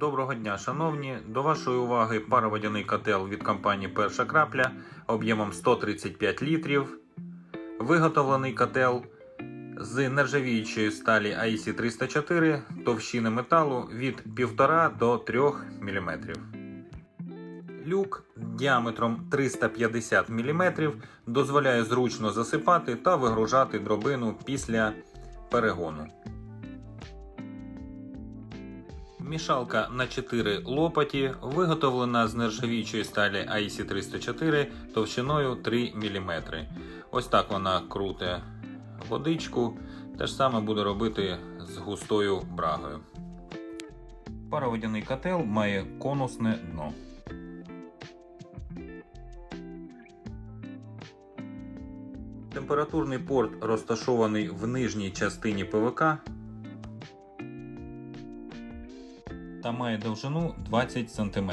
Доброго дня, шановні. До вашої уваги пароводяний котел від компанії Перша крапля об'ємом 135 літрів. Виготовлений котел з нержавіючої сталі AIC 304 товщини металу від 1,5 до 3 мм. Люк діаметром 350 мм дозволяє зручно засипати та вигружати дробину після перегону. Мішалка на 4 лопаті виготовлена з нержавіючої сталі AIC 304 товщиною 3 мм. Ось так вона круте водичку. Те ж саме буде робити з густою брагою. Пароводяний котел має конусне дно. Температурний порт розташований в нижній частині ПВК та має довжину 20 см.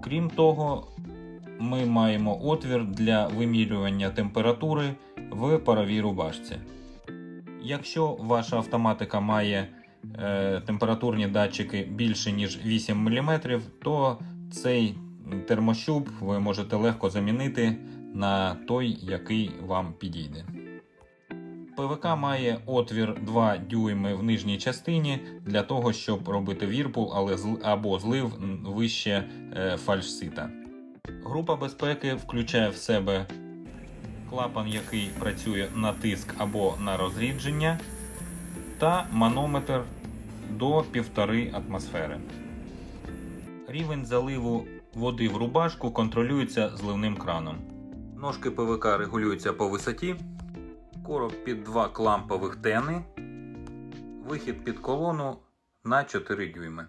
Крім того, ми маємо отвір для вимірювання температури в паровій рубашці. Якщо ваша автоматика має е, температурні датчики більше ніж 8 мм, то цей термощуп ви можете легко замінити на той, який вам підійде. ПВК має отвір 2 дюйми в нижній частині для того, щоб робити вірпул але або злив вище е, фальшсита. Група безпеки включає в себе клапан, який працює на тиск або на розрідження, та манометр до 1,5 атмосфери. Рівень заливу води в рубашку контролюється зливним краном. Ножки ПВК регулюються по висоті, короб під два клампових тени, вихід під колону на 4 дюйми.